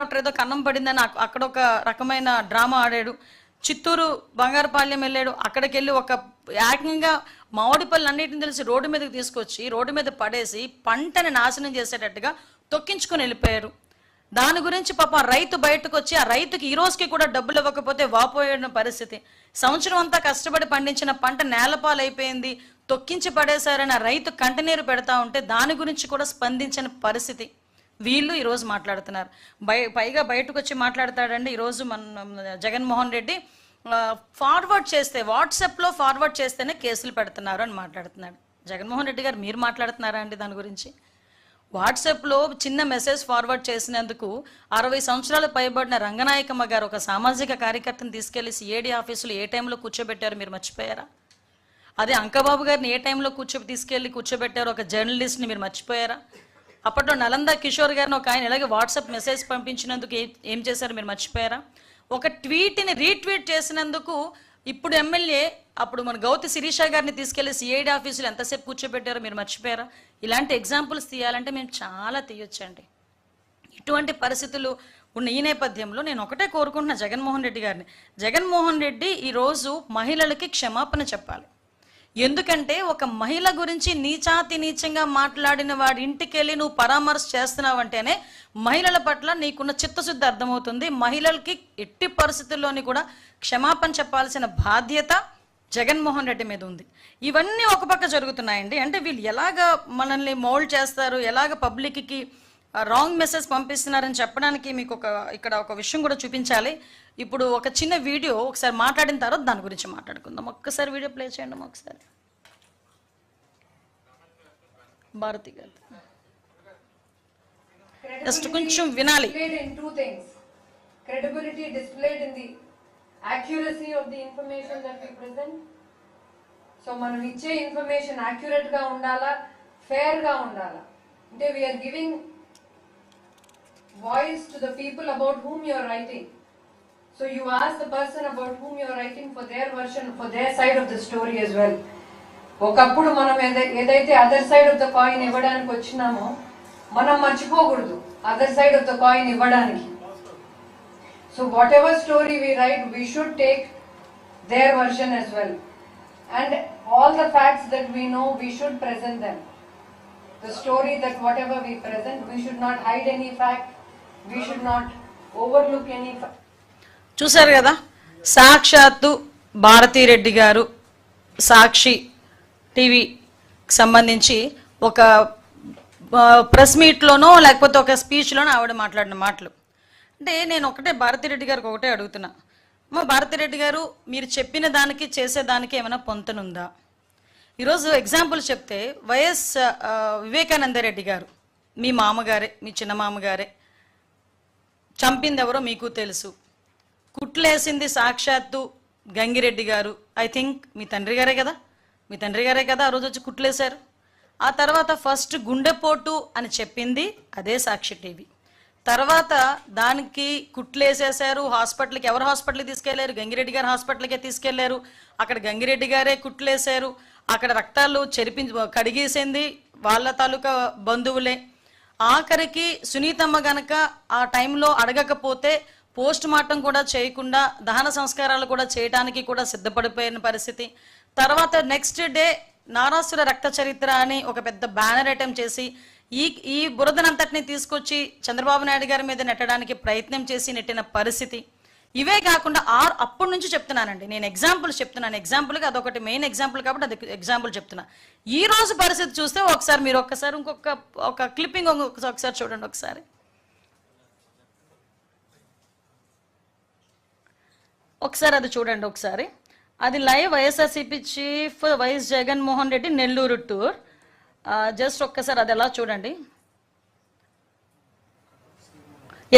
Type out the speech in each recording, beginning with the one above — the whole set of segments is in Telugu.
డాక్టర్ ఏదో కన్నం పడిందని అక్కడ ఒక రకమైన డ్రామా ఆడాడు. చిత్తూరు బంగారపాలెం వెళ్ళాడు. అక్కడికి వెళ్ళి ఒక ఏకంగా మామిడి పళ్ళు అన్నిటిని తెలిసి రోడ్డు మీదకి తీసుకొచ్చి రోడ్డు మీద పడేసి పంటని నాశనం చేసేటట్టుగా తొక్కించుకొని వెళ్ళిపోయారు. దాని గురించి పాప రైతు బయటకు వచ్చి ఆ రైతుకి ఈ రోజుకి కూడా డబ్బులు ఇవ్వకపోతే వాపోయిన పరిస్థితి. సంవత్సరం అంతా కష్టపడి పండించిన పంట నేలపాలైపోయింది. తొక్కించి పడేశారని ఆ రైతు కంటనీరు పెడతా ఉంటే దాని గురించి కూడా స్పందించని పరిస్థితి. వీళ్ళు ఈరోజు మాట్లాడుతున్నారు. బయ పైగా బయటకు వచ్చి మాట్లాడతాడండి ఈరోజు మన జగన్మోహన్ రెడ్డి ఫార్వర్డ్ చేస్తే వాట్సాప్లో ఫార్వర్డ్ చేస్తేనే కేసులు పెడుతున్నారు అని మాట్లాడుతున్నాడు. జగన్మోహన్ రెడ్డి గారు మీరు మాట్లాడుతున్నారా అండి దాని గురించి? వాట్సాప్లో చిన్న మెసేజ్ ఫార్వర్డ్ చేసినందుకు అరవై సంవత్సరాలు పైబడిన రంగనాయకమ్మ గారు ఒక సామాజిక కార్యకర్తను తీసుకెళ్ళి సిఏడి ఆఫీసులో ఏ టైంలో కూర్చోబెట్టారు మీరు మర్చిపోయారా? అదే అంకబాబు గారిని ఏ టైంలో కూర్చో తీసుకెళ్ళి కూర్చోబెట్టారు ఒక జర్నలిస్ట్ని మీరు మర్చిపోయారా? అప్పట్లో నలంద కిషోర్ గారిని ఒక ఆయన ఇలాగే వాట్సాప్ మెసేజ్ పంపించినందుకు ఏం చేశారు మీరు మర్చిపోయారా? ఒక ట్వీట్ని రీట్వీట్ చేసినందుకు ఇప్పుడు ఎమ్మెల్యే అప్పుడు మన గౌతి శిరీష గారిని తీసుకెళ్ళి సిఐడి ఆఫీసులు ఎంతసేపు కూర్చోబెట్టారో మీరు మర్చిపోయారా? ఇలాంటి ఎగ్జాంపుల్స్ తీయాలంటే మేము చాలా తీయొచ్చండి. ఇటువంటి పరిస్థితులు ఉన్న ఈ నేపథ్యంలో నేను ఒకటే కోరుకుంటున్నా జగన్మోహన్ రెడ్డి గారిని. జగన్మోహన్ రెడ్డి ఈరోజు మహిళలకి క్షమాపణ చెప్పాలి. ఎందుకంటే ఒక మహిళ గురించి నీచాతి నీచంగా మాట్లాడిన వాడి ఇంటికి వెళ్ళి నువ్వు పరామర్శ చేస్తున్నావంటేనే మహిళల పట్ల నీకున్న చిత్తశుద్ధి అర్థమవుతుంది. మహిళలకి ఎట్టి పరిస్థితుల్లోని కూడా క్షమాపణ చెప్పాల్సిన బాధ్యత జగన్మోహన్ రెడ్డి మీద ఉంది. ఇవన్నీ ఒక పక్క జరుగుతున్నాయండి. అంటే వీళ్ళు ఎలాగ మనల్ని మోల్డ్ చేస్తారు? ఎలాగ పబ్లిక్కి రాంగ్ మెసేజ్ పంపిస్తున్నారని చెప్పడానికి మీకు ఒక ఇక్కడ ఒక విషయం కూడా చూపించాలి. ఇప్పుడు ఒక చిన్న వీడియో ఒకసారి మాట్లాడిన తర్వాత దాని గురించి మాట్లాడుకుందాం. ఒక్కసారి వీడియో ప్లే చేయండి ఒకసారి. భారతి గారు. జస్ట్ కొంచెం వినాలి. Credibility displayed in the accuracy of the information that we present. So మనం ఇచ్చే ఇన్ఫర్మేషన్ యాక్యురేట్గా ఉండాలా? ఫేర్గా ఉండాలా? అంటే we are giving voice to the people about whom you're writing so you as the person about whom you're writing for their version for their side of the story as well ఒకప్పుడు మనం ఏదై- ఏదైతే other side of the coin ఇవ్వడానికి వచ్చినామో మనం మర్చిపోకూడదు other side of the coin ఇవ్వడానికి so whatever story we write we should take their version as well and all the facts that we know we should present them the story that whatever we present, we should not hide any fact, we చూశారు కదా? సాక్షాత్తు భారతీరెడ్డి గారు సాక్షి టీవీకి సంబంధించి ఒక ప్రెస్ మీట్లోనో లేకపోతే ఒక స్పీచ్లోనో ఆవిడ మాట్లాడిన మాటలు. అంటే నేను ఒకటే భారతిరెడ్డి గారికి ఒకటే అడుగుతున్నా. మా భారతిరెడ్డి గారు మీరు చెప్పిన దానికి చేసేదానికి ఏమైనా పొంతనుందా? ఈరోజు ఎగ్జాంపుల్ చెప్తే వైఎస్ వివేకానందరెడ్డి గారు మీ మామగారే మీ చిన్న మామగారే చంపింది ఎవరో మీకు తెలుసు. కుట్లేసింది సాక్షాత్తు గంగిరెడ్డి గారు. ఐ థింక్ మీ తండ్రి గారే కదా? మీ తండ్రి గారే కదా ఆ రోజు వచ్చి కుట్లేశారు? ఆ తర్వాత ఫస్ట్ గుండెపోటు అని చెప్పింది అదే సాక్షి టీవీ. తర్వాత దానికి కుట్లేసేసారు హాస్పిటల్కి ఎవరు హాస్పిటల్కి తీసుకెళ్ళారు? గంగిరెడ్డి గారు హాస్పిటల్కే తీసుకెళ్ళారు. అక్కడ గంగిరెడ్డి గారే కుట్లేశారు. అక్కడ రక్తాలు చెరిపించి కడిగేసింది వాళ్ళ తాలూకా బంధువులే. ఆఖరికి సునీతమ్మ గనక ఆ టైంలో అడగకపోతే పోస్ట్ మార్టం కూడా చేయకుండా దహన సంస్కారాలు కూడా చేయడానికి కూడా సిద్ధపడిపోయిన పరిస్థితి. తర్వాత నెక్స్ట్ డే నారాసుర రక్త చరిత్ర అని ఒక పెద్ద బ్యానర్ ఐటెం చేసి ఈ ఈ బురదనంతటిని తీసుకొచ్చి చంద్రబాబు నాయుడు గారి మీద నెట్టడానికి ప్రయత్నం చేసి నెట్టిన పరిస్థితి. ఇవే కాకుండా ఆరు అప్పటి నుంచి చెప్తున్నానండి. నేను ఎగ్జాంపుల్ చెప్తున్నాను. ఎగ్జాంపుల్గా అదొకటి మెయిన్ ఎగ్జాంపుల్ కాబట్టి అది ఎగ్జాంపుల్ చెప్తున్నా. ఈ రోజు పరిస్థితి చూస్తే ఒకసారి మీరు ఒక్కసారి ఇంకొక ఒక క్లిప్పింగ్ ఒకసారి చూడండి ఒకసారి. ఒకసారి అది చూడండి ఒకసారి. అది live YSRCP chief YS Jaganmohan Reddy Nellore tour. Just ఒక్కసారి అది ఎలా చూడండి.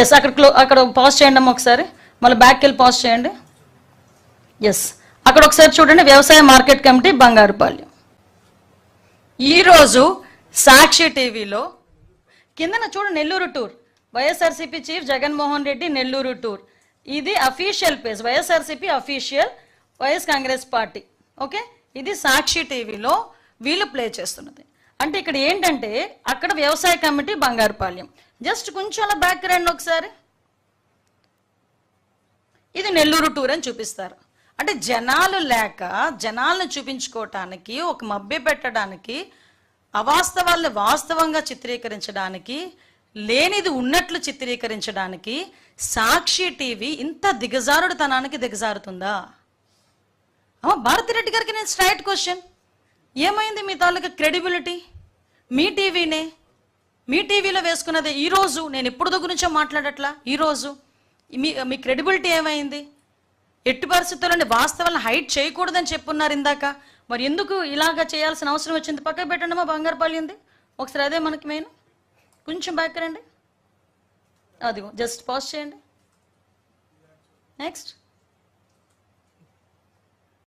ఎస్ అక్కడ క్లో అక్కడ పాజ్ చేయండి అమ్మ ఒకసారి. మళ్ళీ బ్యాక్ వెళ్ళి పాస్ చేయండి. ఎస్ అక్కడ ఒకసారి చూడండి వ్యవసాయ మార్కెట్ కమిటీ బంగారుపాలెం ఈరోజు సాక్షి టీవీలో కిందన చూడు Nellore tour YSRCP chief Jaganmohan Reddy Nellore tour ఇది official page YSRCP official YS Congress party. Okay ఇది సాక్షి టీవీలో వీళ్ళు ప్లే చేస్తున్నది. అంటే ఇక్కడ ఏంటంటే అక్కడ వ్యవసాయ కమిటీ బంగారుపాలెం జస్ట్ కొంచెం అలా బ్యాక్ రండి ఒకసారి. ఇది నెల్లూరు టూర్ అని చూపిస్తారు. అంటే జనాలు లేక జనాలను చూపించుకోవటానికి ఒక మభ్య పెట్టడానికి అవాస్తవాల్ని వాస్తవంగా చిత్రీకరించడానికి లేనిది ఉన్నట్లు చిత్రీకరించడానికి సాక్షి టీవీ ఇంత దిగజారుడుతనానికి దిగజారుతుందా? అమ్మ భారతిరెడ్డి గారికి నేను స్ట్రైట్ క్వశ్చన్ ఏమైంది మీ తాలూకా క్రెడిబిలిటీ మీ టీవీనే? మీ టీవీలో వేసుకున్నదే ఈరోజు నేను ఎప్పుడు గురించో మాట్లాడట్లా? ఈరోజు మీ మీ క్రెడిబిలిటీ ఏమైంది? ఎట్టి పరిస్థితుల్లోని వాస్తవాలను హైట్ చేయకూడదని చెప్పున్నారు ఇందాక. మరి ఎందుకు ఇలాగా చేయాల్సిన అవసరం వచ్చింది? పక్కకు పెట్టండి మా బంగారు పాలింది ఒకసారి అదే మనకి మెయిన్ కొంచెం బ్యాక్ రండి. అదిగో జస్ట్ పాజ్ చేయండి. నెక్స్ట్